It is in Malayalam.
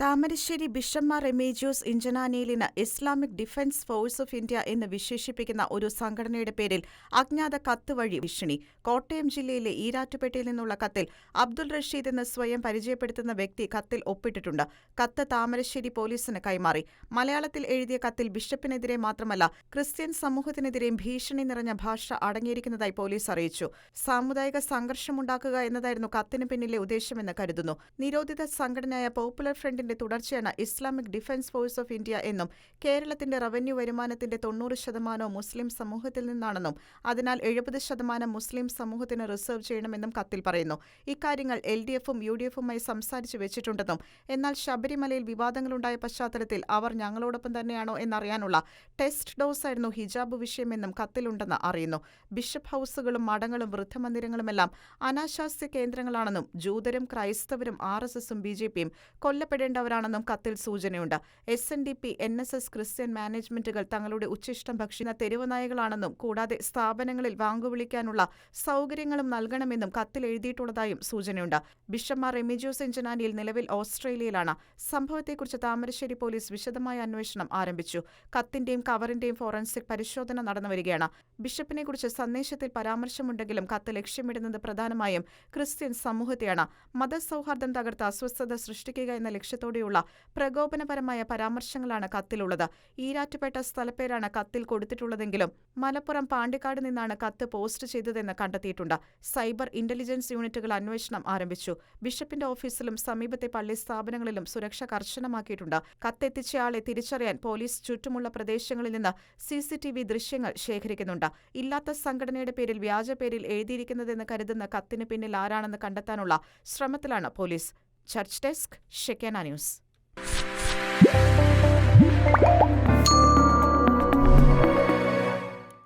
Thamarassery ബിഷമ്മ Remigiose ഇഞ്ചനാനിയലിന് Islamic defence force of India എന്ന് വിശേഷിപ്പിക്കുന്ന ഒരു സംഘടനയുടെ പേരിൽ അജ്ഞാത കത്ത് വഴി ഭീഷണി. കോട്ടയം ജില്ലയിലെ ഈരാറ്റുപേട്ടയിൽ നിന്നുള്ള കത്തിൽ അബ്ദുൾ റഷീദ് എന്ന് സ്വയം പരിചയപ്പെടുത്തുന്ന വ്യക്തി കത്തിൽ ഒപ്പിട്ടിട്ടുണ്ട്. കത്ത് താമരശ്ശേരി പോലീസിന് കൈമാറി. മലയാളത്തിൽ എഴുതിയ കത്തിൽ ബിഷപ്പിനെതിരെ മാത്രമല്ല ക്രിസ്ത്യൻ സമൂഹത്തിനെതിരെയും ഭീഷണി നിറഞ്ഞ ഭാഷ അടങ്ങിയിരിക്കുന്നതായി പോലീസ് അറിയിച്ചു. സാമുദായിക സംഘർഷമുണ്ടാക്കുക എന്നതായിരുന്നു കത്തിന് പിന്നിലെ ഉദ്ദേശമെന്ന് കരുതുന്നു. നിരോധിത സംഘടനയായ പോപ്പുലർ ഫ്രണ്ടിന്റെ തുടർച്ചയാണ് Islamic defence force of India എന്നും കേരളത്തിന്റെ റവന്യൂ വരുമാനത്തിന്റെ തൊണ്ണൂറ് ശതമാനവും മുസ്ലിം സമൂഹത്തിൽ നിന്നാണെന്നും അതിനാൽ എഴുപത് ശതമാനം മുസ്ലിം സമൂഹത്തിന് റിസർവ് ചെയ്യണമെന്നും കത്തിൽ പറയുന്നു. ഇക്കാര്യങ്ങൾ എൽ ഡി എഫും യു ഡി എഫുമായി സംസാരിച്ചു വെച്ചിട്ടുണ്ടെന്നും എന്നാൽ ശബരിമലയിൽ വിവാദങ്ങളുണ്ടായ പശ്ചാത്തലത്തിൽ അവർ ഞങ്ങളോടൊപ്പം തന്നെയാണോ എന്നറിയാനുള്ള ടെസ്റ്റ് ഡോസ് ആയിരുന്നു ഹിജാബ് വിഷയമെന്നും കത്തിലുണ്ടെന്ന് അറിയുന്നു. ബിഷപ്പ് ഹൌസുകളും മഠങ്ങളും വൃദ്ധമന്ദിരങ്ങളുമെല്ലാം അനാശാസ്യ കേന്ദ്രങ്ങളാണെന്നും ജൂതരും ക്രൈസ്തവരും ആർ എസ് എസും ബി ജെ പിയും കൊല്ലപ്പെടേണ്ടവരാണെന്നും കത്തിൽ സൂചനയുണ്ട്. S N D P N S S Christian മാനേജ്മെന്റുകൾ തങ്ങളുടെ ഉച്ചിഷ്ടം ഭക്ഷിക്കുന്ന തെരുവുനായകളാണെന്നും കൂടാതെ സ്ഥാപനങ്ങളിൽ വാങ്ങുവിളിക്കാനുള്ള സൗകര്യങ്ങളും നൽകണമെന്നും കത്തിൽ എഴുതിയിട്ടുള്ളതായും സൂചനയുണ്ട്. ബിഷപ്പ്മാർ റെമിജിയോസ് എഞ്ചനാനിയിൽ നിലവിൽ ഓസ്ട്രേലിയയിലാണ്. സംഭവത്തെക്കുറിച്ച് താമരശ്ശേരി പോലീസ് വിശദമായ അന്വേഷണം ആരംഭിച്ചു. കത്തിന്റെയും കവറിന്റെയും ഫോറൻസിക് പരിശോധന നടന്നുവരികയാണ്. ബിഷപ്പിനെക്കുറിച്ച് സന്ദേശത്തിൽ പരാമർശമുണ്ടെങ്കിലും കത്ത് ലക്ഷ്യമിടുന്നത് പ്രധാനമായും ക്രിസ്ത്യൻ സമൂഹത്തെയാണ്. മതസൗഹാർദ്ദം തകർത്ത് അസ്വസ്ഥത സൃഷ്ടിക്കുക എന്ന ലക്ഷ്യത്തോടെയുള്ള പ്രകോപനപരമായ പരാമർശങ്ങളാണ് കത്തിലുള്ളത്. ഈരാറ്റുപേട്ട സ്ഥലപ്പേരാണ് കത്തിൽ കൊടുത്തിട്ടുള്ളതെങ്കിലും മലപ്പുറം പാണ്ടിക്കാട് നിന്നാണ് കത്ത് പോസ്റ്റ് ചെയ്തതെന്ന് കണ്ടെത്തിയിട്ടുണ്ട്. സൈബർ ഇന്റലിജൻസ് യൂണിറ്റുകൾ അന്വേഷണം ആരംഭിച്ചു. ബിഷപ്പിന്റെ ഓഫീസിലും സമീപത്തെ പള്ളി സ്ഥാപനങ്ങളിലും സുരക്ഷ കർശനമാക്കിയിട്ടുണ്ട്. കത്തെത്തിച്ചയാളെ തിരിച്ചറിയാൻ പോലീസ് ചുറ്റുമുള്ള പ്രദേശങ്ങളിൽ നിന്ന് സിസിടിവി ദൃശ്യങ്ങൾ ശേഖരിക്കുന്നുണ്ട്. ഇല്ലാത്ത സംഘടനയുടെ പേരിൽ വ്യാജ പേരിൽ എഴുതിയിരിക്കുന്നതെന്ന് കരുതുന്ന കത്തിന് പിന്നിൽ ആരാണെന്ന് കണ്ടെത്താനുള്ള ശ്രമത്തിലാണ് police. Church desk Shekinah news.